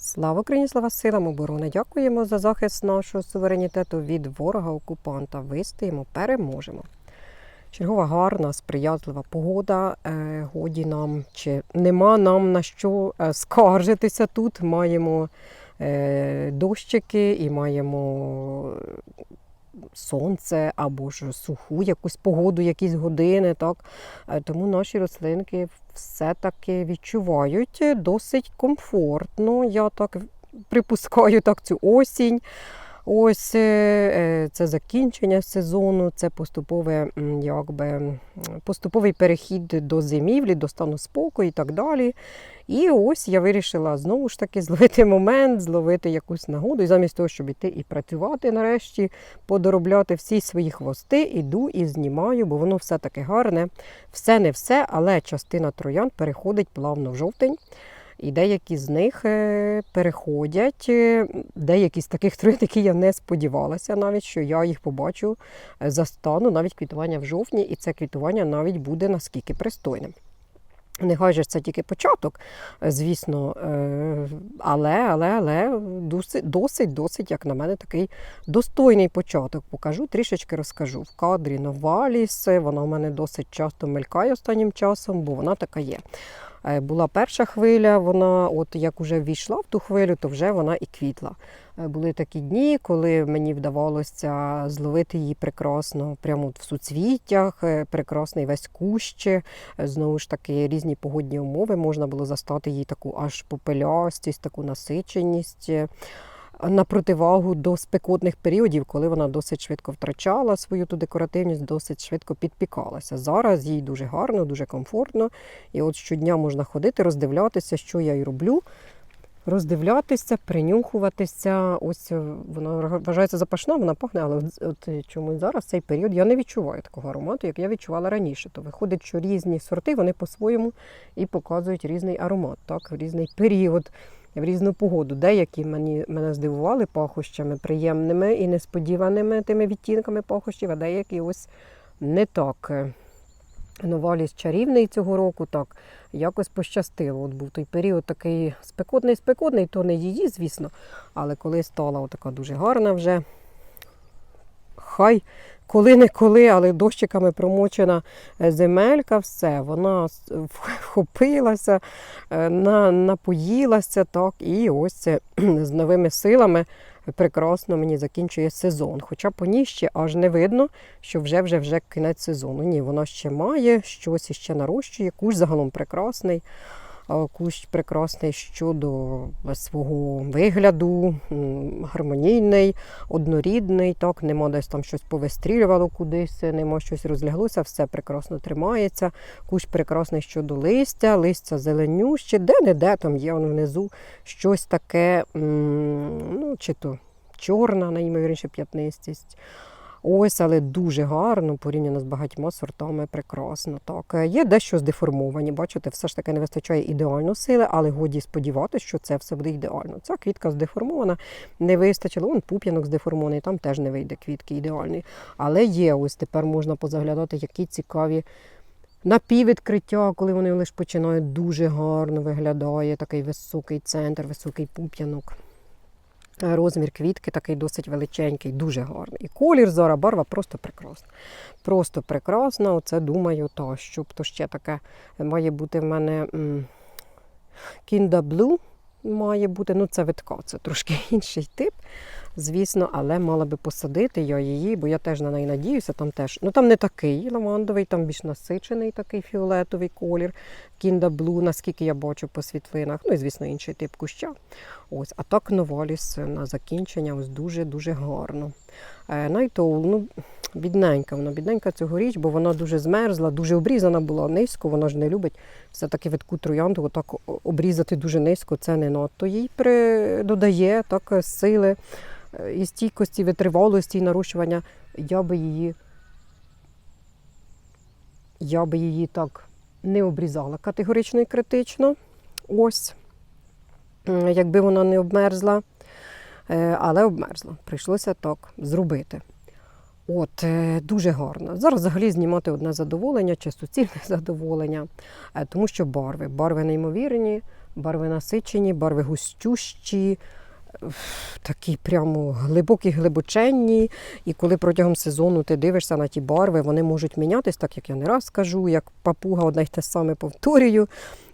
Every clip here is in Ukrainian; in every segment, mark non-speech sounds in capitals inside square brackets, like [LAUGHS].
Слава Україні, слава силам оборони! Дякуємо за захист нашого суверенітету від ворога-окупанта. Вистоїмо, переможемо. Чергова гарна, сприятлива погода. Е, годі нам чи нема нам на що е, скаржитися тут. Маємо е, дощики і маємо сонце або ж суху якусь погоду, якісь години. Так? Е, Тому наші рослинки все-таки відчувають досить комфортно. Я так припускаю так цю осінь. Ось е, е, це закінчення сезону, це поступове, якби, поступовий перехід до зимівлі, до стану спокою і так далі. І ось я вирішила знову ж таки зловити момент, зловити якусь нагоду. І замість того, щоб іти і працювати нарешті, подоробляти всі свої хвости, іду і знімаю, бо воно все таки гарне. Все не все, але частина троян переходить плавно в жовтень. І деякі з них е, переходять, е, деякі з таких троян, які я не сподівалася навіть, що я їх побачу, е, застану навіть квітування в жовтні, і це квітування навіть буде наскільки пристойним. Нехай же це тільки початок, звісно, але, але, але досить, досить, досить, як на мене, такий достойний початок. Покажу, трішечки розкажу. В кадрі Новаліс, вона в мене досить часто мелькає останнім часом, бо вона така є. Е, Була перша хвиля, вона, от як вже ввійшла в ту хвилю, то вже вона і квітла. Е, Були такі дні, коли мені вдавалося зловити її прекрасно, прямо в суцвіттях, е, прекрасний весь кущ. Знову ж таки, різні погодні умови можна було застати їй таку аж попелястість, таку насиченість. На противагу до спекотних періодів, коли вона досить швидко втрачала свою ту декоративність, досить швидко підпікалася. Зараз їй дуже гарно, дуже комфортно. І от щодня можна ходити, роздивлятися, що я й роблю. Роздивлятися, принюхуватися. Ось е, вона вважається запашна, вона пахне, але от- е, чомусь зараз цей період я не відчуваю такого аромату, як я відчувала раніше. То виходить, що різні сорти вони по-своєму і показують різний аромат, так, різний період, в різну погоду. Деякі мені, мене здивували пахощами приємними і несподіваними тими відтінками пахощів, а деякі ось не так. Новаліс чарівний цього року, так якось пощастило. От був той період такий спекотний, спекотний, то не її, звісно. Але коли стала така дуже гарна вже, хай коли-не-коли, але дощиками промочена е, земелька, все, вона [LAUGHS] вхопилася, е, на, напоїлася, так, і ось е, [CLEARS THROAT] з новими силами прекрасно мені закінчує сезон. Хоча по ній ще аж не видно, що вже вже вже кінець сезону. Ні, вона ще має, щось іще нарощує. Кущ загалом прекрасний. А Кущ прекрасний щодо свого вигляду, гармонійний, однорідний, так, нема десь там щось повистрілювало кудись, нема щось розляглося, все прекрасно тримається. Кущ прекрасний щодо листя, листя зеленюще, де-не-де там є внизу щось таке, ну, чи то чорна, найімовірніше п'ятнистість. Ось, але дуже гарно, порівняно з багатьма сортами, прекрасно. Так, Е, є дещо здеформовані. Бачите, все ж таки не вистачає ідеально сили, але годі сподіватися, що це все буде ідеально. Ця квітка здеформована, не вистачило. Вон пуп'янок здеформований, там теж не вийде квітки ідеальні. Але є, ось тепер можна позаглядати, які цікаві. Напіввідкриття, коли вони лише починають дуже гарно виглядає, такий високий центр, високий пуп'янок. Розмір квітки такий досить величенький, дуже гарний. І колір зора барва просто прекрасна. Просто прекрасна. Оце думаю, то, щоб то ще таке має бути в мене Kinda Blue має бути. Ну, це витка, це трошки [LAUGHS] інший тип, звісно, але мала би посадити я її, бо я теж на неї надіюся. Там теж, ну там не такий лавандовий, там більш насичений такий фіолетовий колір. кінда блу, наскільки я бачу по світлинах. Ну і звісно, інший тип куща. Ось, а так новоліс на закінчення ось дуже-дуже гарно. Е, Найтоул, ну, бідненька вона, бідненька цьогоріч, бо вона дуже змерзла, дуже обрізана була низько, вона ж не любить все-таки видку троянду, отак обрізати дуже низько, це не надто їй при... додає так, сили е, і стійкості, витривалості і нарощування. Я би її, я би її так не обрізала категорично і критично. Ось. Якби вона не обмерзла, але обмерзла. Прийшлося так зробити. От, е, дуже гарно. Зараз взагалі знімати одне задоволення чи суцільне [LAUGHS] задоволення, е, тому що барви. Барви неймовірні, Барви насичені, барви густющі, такі прямо глибокі, глибоченні. І коли протягом сезону ти дивишся на ті барви, вони можуть мінятись, так як я не раз кажу, як папуга одне й те саме повторюю,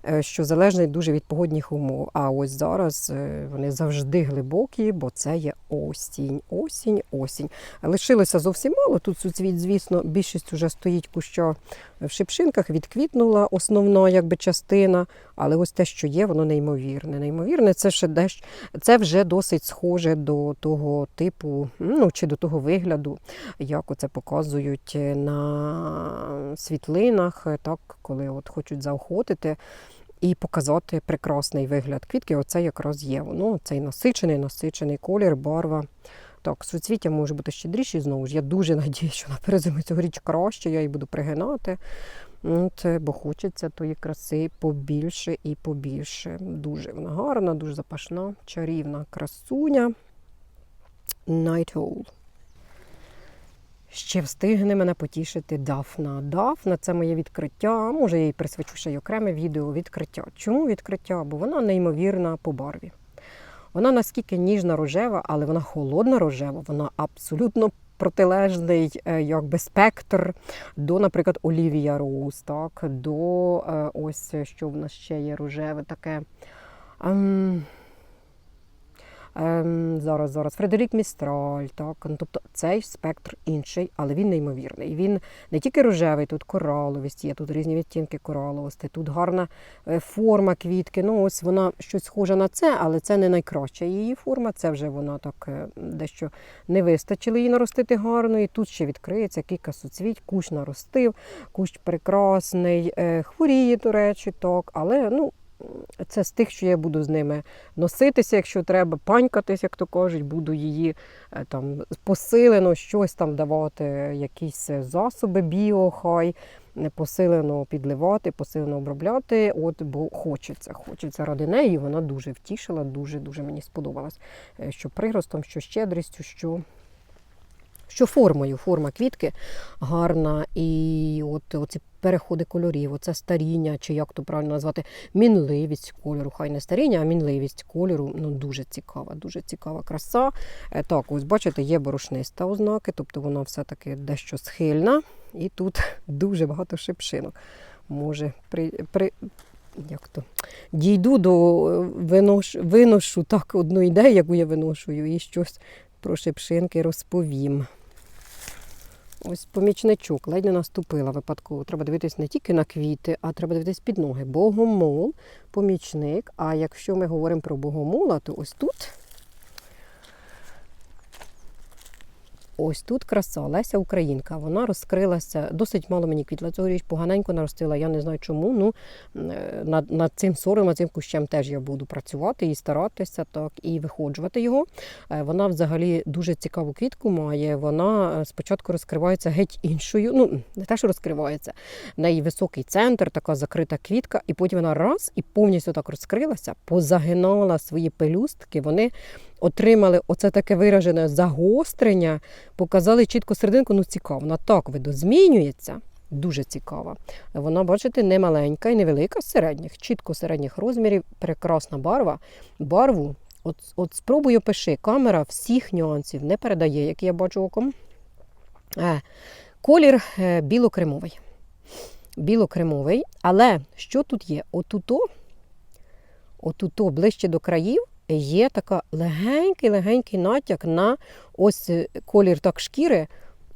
е, що залежить дуже від погодних умов. А ось зараз е, вони завжди глибокі, бо це є осінь, осінь, осінь. Лишилося зовсім мало. Тут суцвіт, звісно, більшість вже стоїть куща в шипшинках, відквітнула основна якби, частина. Але ось те, що є, воно неймовірне. Неймовірне, це ще дещо, це вже досить схоже до того типу, ну чи до того вигляду, як оце показують на світлинах, так, коли от хочуть заохотити. І показати прекрасний вигляд квітки. Оце якраз є. Воно цей насичений, насичений колір, барва. Так, суцвіття може бути щедріші. Знову ж я дуже [LAUGHS] надіюся, що на перезиму цьогоріч краще, я її буду пригинати. От, бо хочеться тої краси побільше і побільше. Дуже вона гарна, дуже запашна, чарівна красуня. Night Owl. Ще встигне мене потішити Дафна. Дафна це моє відкриття. Може, я їй присвячу ще й окреме відео відкриття. Чому відкриття? Бо вона неймовірна по барві. Вона наскільки ніжна рожева, але вона холодна рожева, вона абсолютно протилежний е, якби спектр до, наприклад, Олівія Роуз, так, до е, ось що в нас ще є рожеве таке. Ем, зараз, зараз Фредерік Містраль, так. Ну, тобто цей спектр інший, але він неймовірний. Він не тільки рожевий, тут кораловість є, тут різні відтінки кораловості, тут гарна е, форма квітки. Ну, ось вона щось схожа на це, але це не найкраща її форма. Це вже вона так е, дещо не вистачило її наростити гарно. І тут ще відкриється кілька суцвіть, кущ наростив, кущ прекрасний, е, хворіє, до речі, так, але ну. Це з тих, що я буду з ними носитися, якщо треба, панькатись, як то кажуть, буду її е, там посилено щось там давати, якісь засоби біо, хай не посилено підливати, посилено обробляти. От, бо хочеться, хочеться ради неї. Вона дуже втішила, дуже дуже мені сподобалась. Е, Що приростом, що щедрістю, що. Що формою, форма квітки гарна, і от оці переходи кольорів, оце старіння, чи як то правильно назвати, мінливість кольору. Хай не старіння, а мінливість кольору. Ну дуже цікава, дуже цікава краса. Е, Так, ось бачите, є борошниста ознаки, тобто вона все-таки дещо схильна. І тут [LAUGHS] дуже багато шипшинок. Може, при, при, як то, дійду до е, винош, виношу так одну ідею, яку я виношую, і щось про шипшинки розповім. Ось помічничок, ледь не наступила випадково. Треба дивитись не тільки на квіти, а треба дивитись під ноги. Богомол, помічник. А якщо ми говоримо про богомола, то ось тут. Ось тут краса, Леся Українка. Вона розкрилася, досить мало мені квітла цьогоріч, поганенько наростила. Я не знаю чому. Ну, е, над, над цим сором, над цим кущем теж я буду працювати і старатися так, і виходжувати його. Е, Вона взагалі дуже цікаву квітку має. Вона е, спочатку розкривається геть іншою. Ну, не те, що розкривається. В неї високий центр, така закрита квітка, і потім вона раз і повністю так розкрилася, позагинала свої пелюстки. Вони отримали оце таке виражене загострення, показали чітко серединку, ну цікаво, вона так видозмінюється. Дуже цікава. Вона, бачите, не маленька і невелика з середніх, чітко середніх розмірів, прекрасна барва. Барву, от, от спробую пиши, камера всіх нюансів не передає, як я бачу оком. Е, колір е, білокремовий. Білокремовий, але що тут є? Отуто, отуто ближче до країв є така легенький-легенький натяк на ось е, колір так шкіри.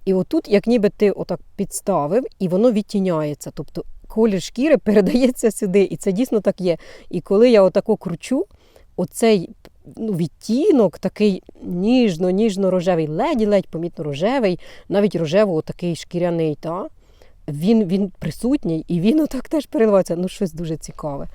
І отут, як ніби ти отак підставив, і воно відтіняється. Тобто колір шкіри [LAUGHS] передається сюди, і це дійсно так є. І коли я отако кручу, оцей ну, відтінок такий ніжно-ніжно-рожевий, ледь-ледь помітно рожевий, навіть рожево такий шкіряний, та? Він, він присутній і він [LAUGHS] отак теж переливається. Ну, щось дуже цікаве.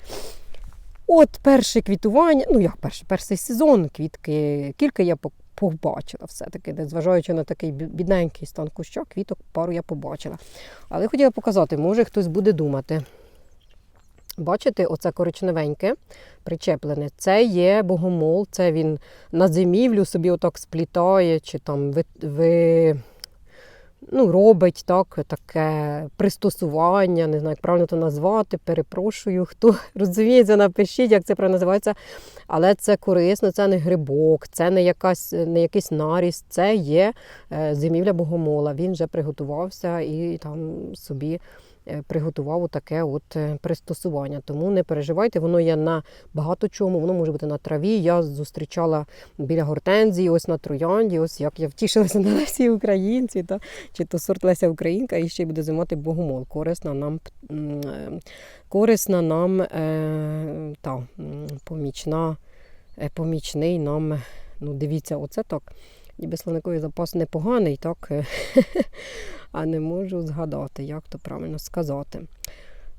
От перше квітування, ну як перший, перший сезон квітки, кілька я побачила все-таки, незважаючи на такий бідненький стан куща, квіток пару я побачила. Але хотіла показати, може хтось буде думати. Бачите, оце коричневеньке причеплене. Це є богомол, це він на зимівлю собі отак сплітає, чи там ви, ви, ну, робить так, таке пристосування, не знаю, як правильно це назвати. Перепрошую, хто [LAUGHS] розуміється, напишіть, як це правильно називається. Але це корисно, це не грибок, це не, якась, не якийсь наріс, це є е, зимівля богомола. Він вже приготувався і там собі приготував таке от е, пристосування. Тому не переживайте, воно є на багато чому, воно може бути на траві. Я зустрічала біля гортензії, ось на троянді, ось як я втішилася [LAUGHS] на Лесі Українці, та, чи то сорт Леся Українка, і ще й буде зимати богомол. Корисна нам, е, корисна нам е, та, помічна, е, помічний нам. Ну, дивіться, оце так. Ніби слониковий запас непоганий, так? е, [LAUGHS] а не можу згадати, як то правильно сказати.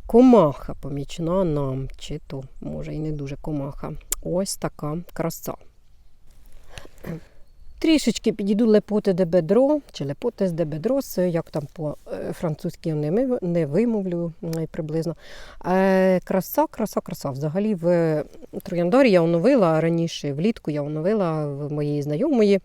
Комаха помічна нам, чи то, може, і не дуже комаха. Ось така краса. Трішечки підійду лепоти де бедро, чи лепоти де бедрос, як там по-французьки я не, вимовлю приблизно. Е, краса, краса, краса. Взагалі в Трояндарі я оновила раніше, влітку я оновила в моєї знайомої.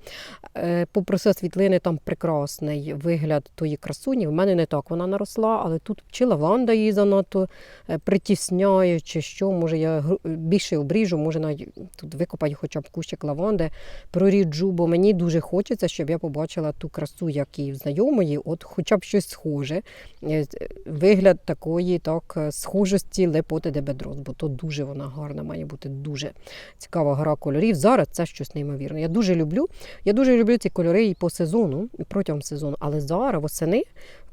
Е, попросила світлини, там прекрасний вигляд тої красуні. В мене не так вона наросла, але тут чи лаванда її занадто е, притісняє, чи що, може я більше обріжу, може навіть тут викопати хоча б кущик лаванди, проріджу, бо мені дуже хочеться, щоб я побачила ту красу, як і в знайомої, от хоча б щось схоже. Е, Вигляд такої так, е, схожості лепоти де бедрос, бо то дуже вона гарна, має бути дуже цікава гра кольорів. Зараз це щось неймовірне. Я дуже люблю. Я дуже люблю ці кольори і по сезону, і протягом сезону, але зараз восени.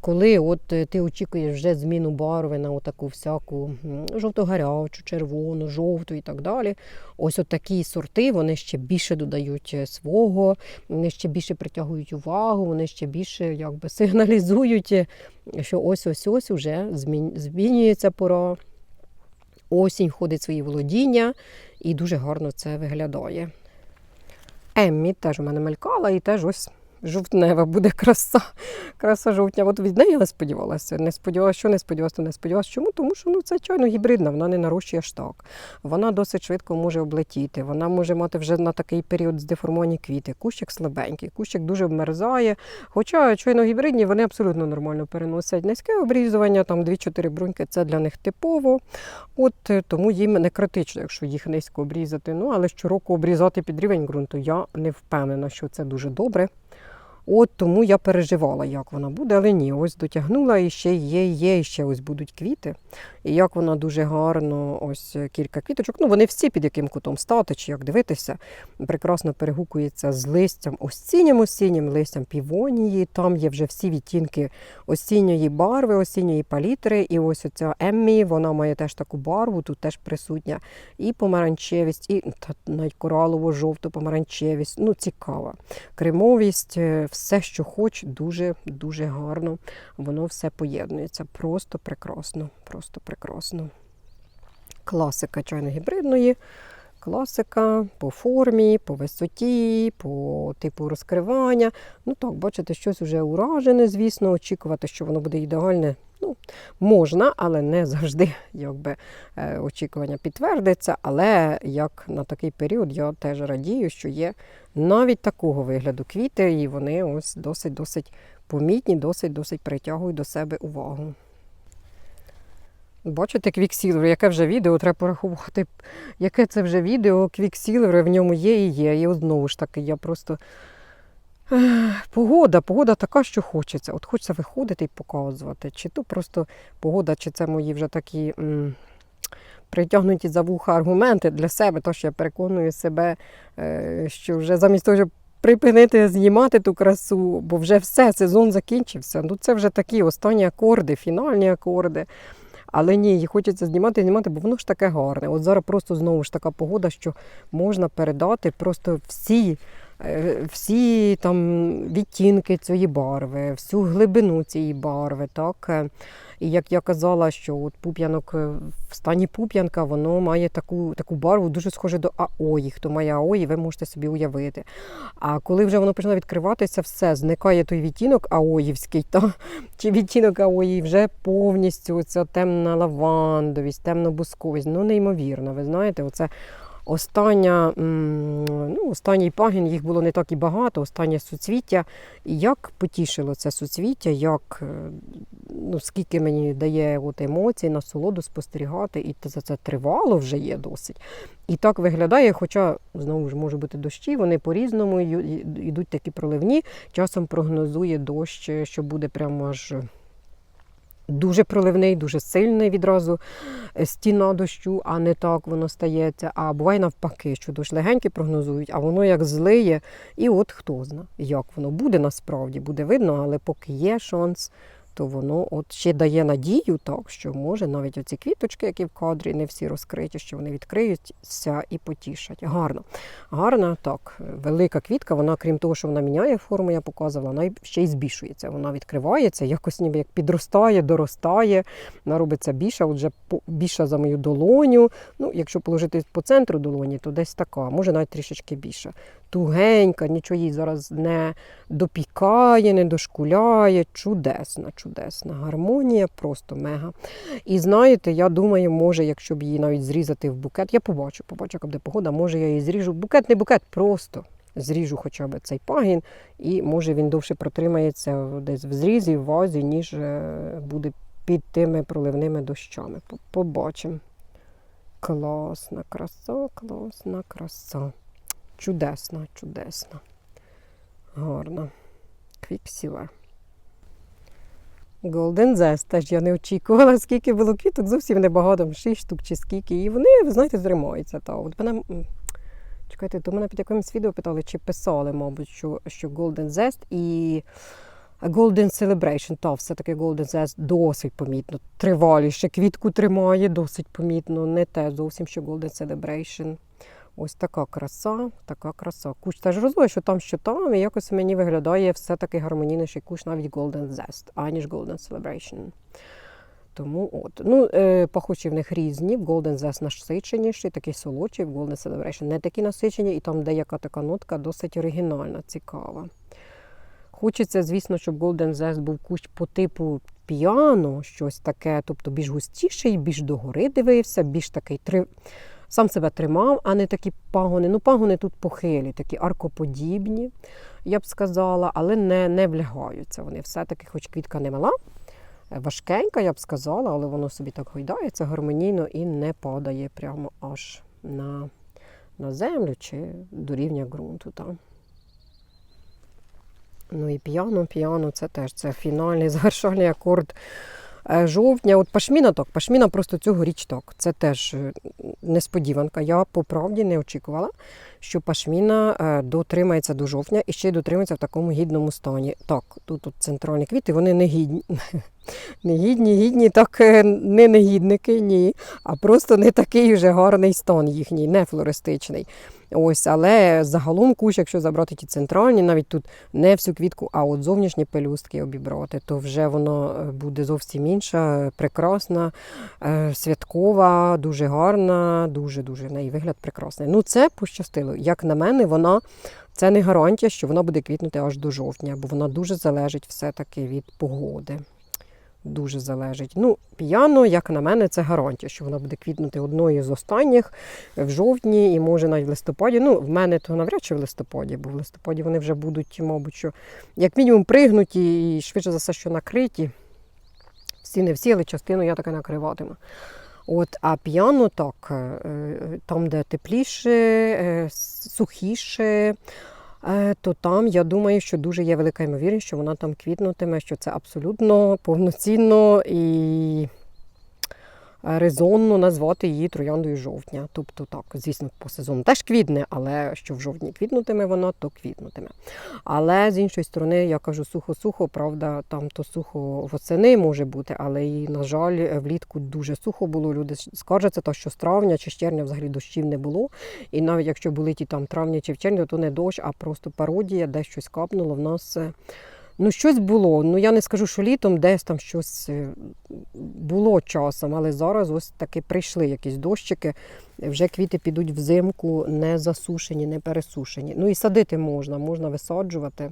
Коли от е, ти очікуєш вже зміну барви на таку всяку жовто-гарячу, червону, жовту і так далі. Ось от такі сорти вони ще більше додають е, свого, вони ще більше притягують увагу, вони ще більше якби [LAUGHS] сигналізують, е, що ось ось ось уже змінюється пора. Осінь входить в свої володіння, і дуже гарно це виглядає. Еммі теж у мене мелькала, і теж ось жовтнева буде краса. Краса жовтня. От від неї не сподівалася. Не сподівалася, що не сподівалася, то не сподівалася. Чому? Тому що ну, це чайно гібридна, вона не нарощує аж так. Вона досить швидко може облетіти. Вона може мати вже на такий період здеформовані квіти. Кущик слабенький, кущик дуже вмерзає. Хоча чайно гібридні вони абсолютно нормально переносять. Низьке обрізування, там 2-4 бруньки це для них типово. От е, тому їм не критично, якщо їх низько обрізати. Ну але щороку обрізати під рівень ґрунту я не впевнена, що це дуже добре. От тому я переживала, як вона буде, але ні, ось дотягнула і ще є, є, і ще ось будуть квіти. І як вона дуже гарно, ось кілька квіточок. Ну вони всі під яким кутом стати, чи як дивитися, прекрасно перегукується з листям осіннім осіннім листям півонії. Там є вже всі відтінки осінньої барви, осінньої палітри. І ось оця Еммі, вона має теж таку барву, тут теж присутня. І помаранчевість, і навіть коралово-жовту помаранчевість. Ну, цікава. Кремовість, е, все, що хоч, дуже дуже гарно. Воно все поєднується. Просто прекрасно. Просто прекрасно. Класика чайно-гібридної. Класика по формі, по висоті, по типу розкривання. Ну так, бачите, щось вже уражене, звісно, очікувати, що воно буде ідеальне. Ну, можна, але не завжди якби, е, очікування підтвердиться. Але як на такий період я теж радію, що є навіть такого вигляду квіти, і вони ось досить-досить помітні, досить-досить притягують до себе увагу. Бачите, квіксілвер, яке вже відео, треба порахувати, яке це вже відео, квіксілвер, в ньому є і є. І знову ж таки, я просто. Погода, погода така, що хочеться. От хочеться виходити і показувати. Чи то просто погода, чи це мої вже такі м, притягнуті за вуха аргументи для себе, то що я переконую себе, е, що вже замість того, щоб припинити знімати ту красу, бо вже все, сезон закінчився. Ну це вже такі останні акорди, фінальні акорди. Але ні, хочеться знімати, знімати, бо воно ж таке гарне. От зараз просто знову ж така погода, що можна передати просто всі, е, всі там відтінки цієї барви, всю глибину цієї барви. Так? І як я казала, що от пуп'янок е, в стані пуп'янка воно має таку, таку барву, дуже схоже до аої. Хто має аої, ви можете собі уявити. А коли вже воно почне відкриватися, все, зникає той відтінок аоївський, та, [LAUGHS] чи відтінок аої вже повністю ця темна лавандовість, темно-бусковість. Ну, неймовірно, ви знаєте, оце Остання, ну, останній пагін, їх було не так і багато, останнє суцвіття. Як потішило це суцвіття, як, е, ну, скільки мені дає от емоцій, насолоду спостерігати, і це- це тривало вже є досить. І так виглядає, хоча знову ж може бути дощі, вони по-різному йдуть такі проливні. Часом прогнозує дощ, е, що буде прямо аж дуже проливний, дуже сильний відразу е, стіна дощу, а не так воно стається. А буває навпаки, що дощ легенький прогнозують, а воно як злиє. І от хто зна, як воно буде насправді, буде видно, але поки є шанс, то воно от ще дає надію, так, що може навіть оці квіточки, які в кадрі, не всі розкриті, що вони відкриються і потішать. Гарно. Гарна, так, велика квітка, вона, крім того, що вона міняє форму, я показувала, вона ще й збільшується. Вона відкривається, якось ніби як підростає, доростає, вона робиться більша, от вже більша за мою долоню. Ну, якщо положити по центру долоні, то десь така, може навіть трішечки більша. Тугенька, нічого їй зараз не допікає, не дошкуляє. Чудесна, чудесна. Гармонія просто мега. І знаєте, я думаю, може, якщо б її навіть зрізати в букет, я побачу, побачу, яка буде погода, може я її зріжу. Букет, не букет, просто зріжу хоча б цей пагін, і може він довше протримається десь в зрізі, в вазі, ніж е, буде під тими проливними дощами. Побачимо. Класна краса, класна краса. Чудесна, чудесна. Гарна. Квіксівер. Golden Zest теж я не очікувала, скільки було квіток, зовсім небагато, 6 штук чи скільки. І вони, знаєте, тримаються. Та. От мене, чекайте, до мене під якимось відео питали, чи писали, мабуть, що, що Golden Zest і Golden Celebration. Та, все-таки Golden Zest досить помітно. Триваліше. Квітку тримає, досить помітно. Не те зовсім, що Golden Celebration. Ось така краса, така краса. Кущ теж розумію, що там, що там, і якось мені виглядає все-таки гармонійніший кущ, навіть Golden Zest, аніж Golden Celebration. Тому от. Ну, е, пахучі в них різні. Golden Zest насиченіший, такий солодший, в Golden Celebration не такі насичені, і там деяка така нотка досить оригінальна, цікава. Хочеться, звісно, щоб Golden Zest був кущ по типу піано, щось таке, тобто більш густіший, більш догори дивився, більш такий три... сам себе тримав, а не такі пагони. Ну, пагони тут похилі, такі аркоподібні, я б сказала, але не, не влягаються. Вони все-таки, хоч квітка не мала, е, важкенька, я б сказала, але воно собі так гойдається гармонійно і не падає прямо аж на, на землю чи до рівня ґрунту. Там. Ну і піано, піано це теж це фінальний [LAUGHS] завершальний акорд жовтня. От пашміна так, пашміна просто цьогоріч так. Це теж е, несподіванка. Я по правді не очікувала, що пашміна е, дотримається до жовтня і ще й дотримається в такому гідному стані. Так, тут тут центральні квіти, вони не гідні. Не гідні, гідні, так е, не негідники, ні. А просто не такий вже гарний стан їхній, не флористичний. Ось, але загалом кущ, якщо забрати ті центральні, навіть тут не всю квітку, а от зовнішні пелюстки обібрати, то вже воно е, буде зовсім інша, прекрасна, е, святкова, дуже гарна, дуже-дуже в неї вигляд прекрасний. Ну, це пощастило. Як на мене, вона це не гарантія, що вона буде квітнути аж до жовтня, бо вона дуже залежить все-таки від погоди. Дуже залежить. Ну, піано, як на мене, це гарантія, що вона буде квітнути одною з останніх в жовтні і може навіть в листопаді. Ну, в мене то навряд чи в листопаді, бо в листопаді вони вже будуть, мабуть, що як мінімум пригнуті і швидше за все, що накриті. Всі не всі, але частину я таке накриватиму. От, а п'яно так, е, там, де тепліше, е, сухіше, е, то там я думаю, що дуже є велика ймовірність, що вона там квітнутиме, що це абсолютно повноцінно і резонно назвати її трояндою жовтня. Тобто, так, звісно, по сезону теж квітне, але що в жовтні квітнутиме вона, то квітнутиме. Але з іншої сторони, я кажу сухо-сухо, правда, там то сухо восени може бути, але і, на жаль, влітку дуже сухо було. Люди скаржаться, то, що з травня чи з червня взагалі дощів не було. І навіть якщо були ті там травня чи в червні, то не дощ, а просто пародія, десь щось капнуло. В нас е, ну щось було. Ну я не скажу, що літом десь там щось е, було часом, але зараз ось таки прийшли якісь дощики. Вже квіти підуть взимку не засушені, не пересушені. Ну і садити можна, можна висаджувати.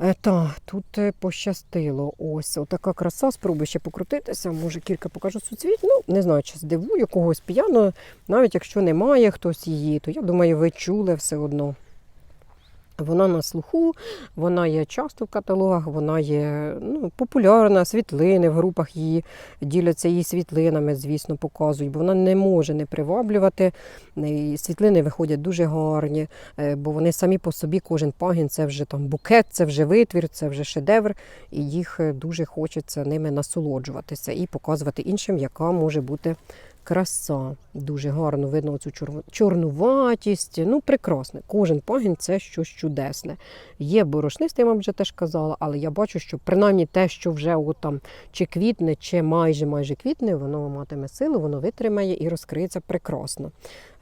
Е, та, тут е, пощастило. Ось отака краса. Спробую ще покрутитися. Може, кілька покажу суцвіт. Ну, не знаю, чи здивую когось п'яно. Навіть якщо немає хтось її, то я думаю, ви чули все одно. Вона на слуху, вона є часто в каталогах, вона є ну, популярна, світлини в групах її діляться її світлинами, звісно, показують, бо вона не може не приваблювати. І світлини виходять дуже гарні, е, бо вони самі по собі, кожен пагін це вже там букет, це вже витвір, це вже шедевр, і їх е, дуже хочеться ними насолоджуватися і показувати іншим, яка може бути краса. Дуже гарно видно цю чорнуватість. Ну, прекрасно. Кожен пагін це щось чудесне. Є борошнисте, я вам вже теж казала, але я бачу, що принаймні те, що вже от там чи квітне, чи майже майже квітне, воно матиме силу, воно витримає і розкриється прекрасно.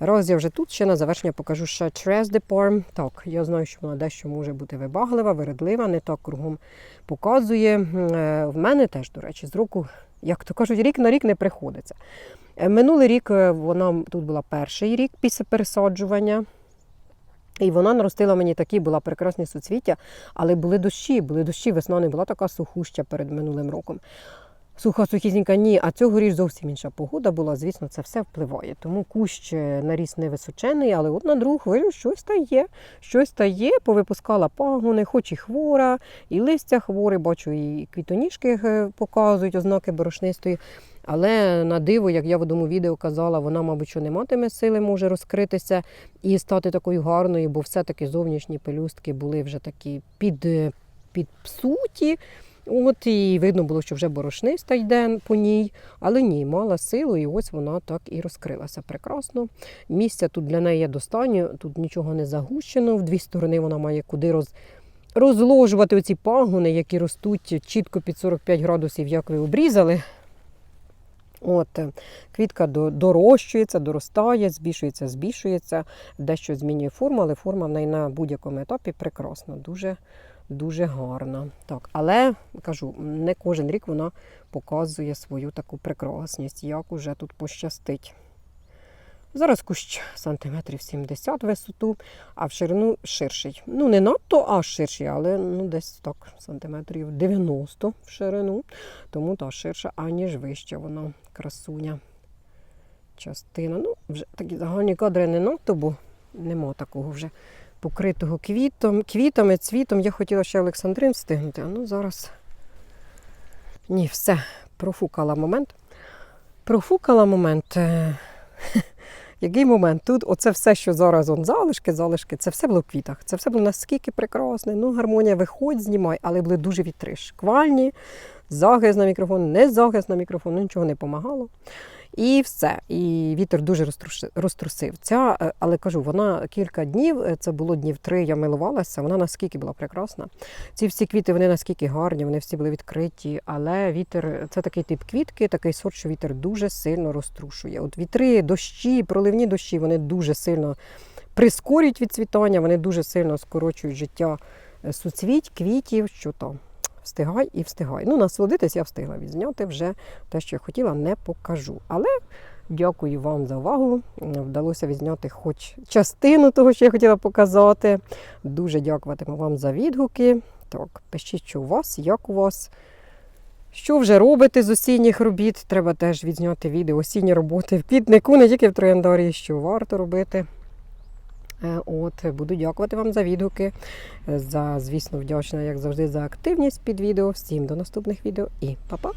Раз я вже тут ще на завершення покажу ще Tres de Parm. Так, я знаю, що вона дещо може бути вибаглива, вередлива, не так кругом показує. Е, В мене теж, до речі, з року, як то кажуть, рік на рік не приходиться. Е, Минулий рік е, вона тут була перший рік після пересаджування. І вона наростила мені такі, була прекрасні суцвіття, але були дощі, були дощі, весна не була така сухуща перед минулим роком. Суха, сухісінька, ні, а цьогоріч зовсім інша погода була, звісно, це все впливає. Тому кущ е, наріс невисочений, але от на другу хвилю щось та є. Щось та є, повипускала пагони, хоч і хвора, і листя хворе, бачу, і квітоніжки показують ознаки борошнистої. Але на диво, як я в одному відео казала, вона, мабуть, що не матиме сили, може розкритися і стати такою гарною, бо все-таки зовнішні пелюстки були вже такі під, під псуті. От і видно було, що вже борошниста йде по ній, але ні, мала силу, і ось вона так і розкрилася прекрасно. Місця тут для неї є достатньо, тут нічого не загущено. В дві сторони вона має куди роз, розложувати оці пагони, які ростуть чітко під 45 градусів, як ви обрізали. От, е, Квітка дорощується, доростає, збільшується, збільшується, дещо змінює форму, але форма в неї на будь-якому етапі прекрасна, дуже, дуже гарна. Так, але кажу, не кожен рік вона показує свою таку прекрасність, як уже тут пощастить. Зараз кущ сантиметрів 70 висоту, а в ширину ширший. Ну, не надто аж ширший, але ну, десь так, сантиметрів 90 в ширину. Тому та ширша, аніж вища вона красуня. Частина. Ну, вже такі загальні кадри не надто, бо нема такого вже покритого квітом, квітами, цвітом. Я хотіла ще Олександрин встигнути, а ну зараз. Ні, все, профукала момент. Профукала момент. [LAUGHS] Який момент? Тут оце все, що зараз он залишки, залишки, це все було в квітах. Це все було наскільки прекрасне. Ну, гармонія виходь, знімай, але були дуже вітри. Шквальні, захист на мікрофон, не захист на мікрофон, ну, нічого не допомагало. І все. І вітер дуже розтрусив. Ця, е, але кажу, вона кілька днів, е, це було днів три, я милувалася, вона наскільки була прекрасна. Ці всі квіти, вони наскільки гарні, вони всі були відкриті, але вітер це такий тип квітки, такий сорт, що вітер дуже сильно розтрушує. От вітри, дощі, проливні дощі, вони дуже сильно прискорюють відцвітання, вони дуже сильно скорочують життя е, суцвіть, квітів, що там. Встигай і встигай. Ну, насолодитись я встигла відзняти вже те, що я хотіла, не покажу. Але дякую вам за увагу. Вдалося відзняти хоч частину того, що я хотіла показати. Дуже дякуватиму вам за відгуки. Так, пишіть, що у вас, як у вас. Що вже робите з осінніх робіт? Треба теж відзняти відео осінні роботи в квітнику, не тільки в трояндарі, що варто робити. Е, От, буду дякувати вам за відгуки. е, За, звісно, вдячна, як завжди, за активність під відео. Всім до наступних відео і па-па!